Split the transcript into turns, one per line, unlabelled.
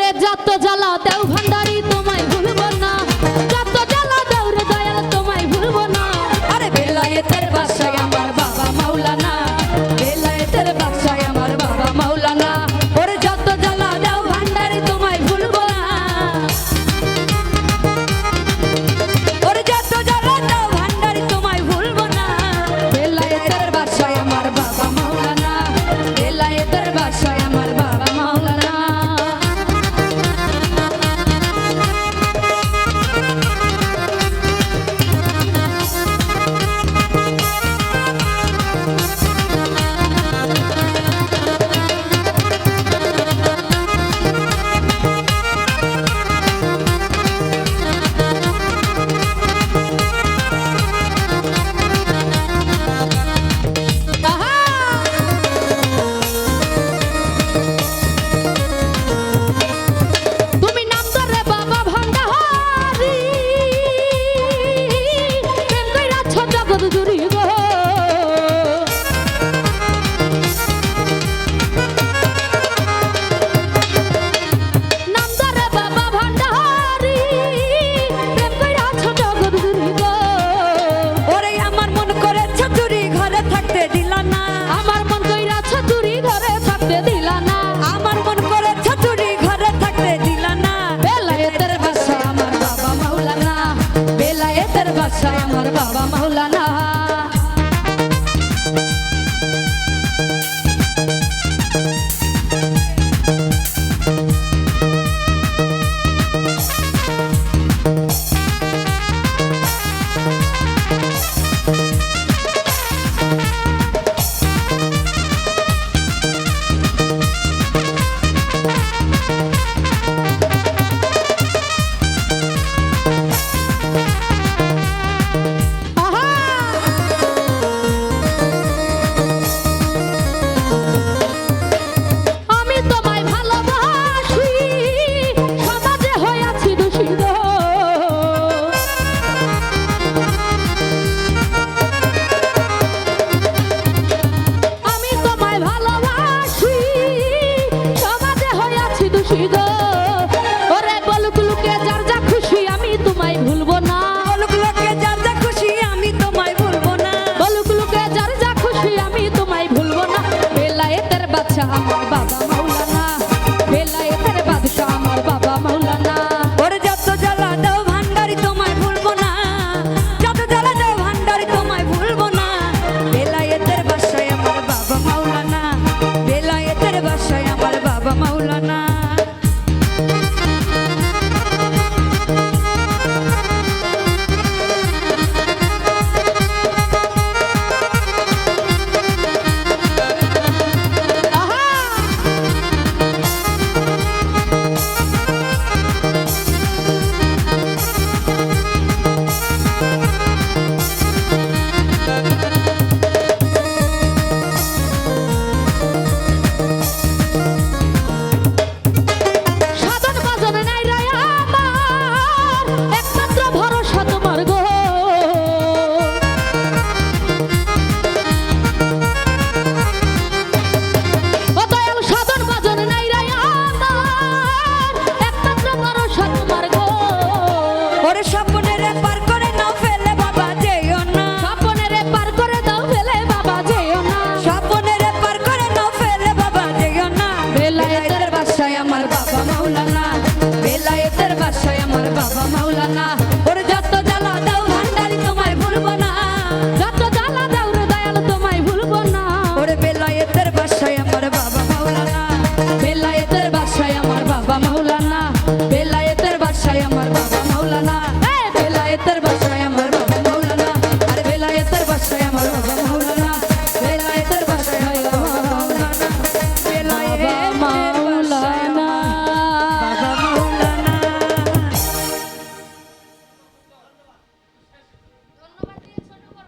রে
যত জ্বালা দেও ভান্ডার। বাবা মাওলা। বেলায়েতের বাসায় আমার বাবা মাওলানা। বেলায়েতের বাসায় আমার বাবা মাওলানা। বেলায়েতের বাসায় আমার বাবা মাওলানা। বেলায়েতের বাসায়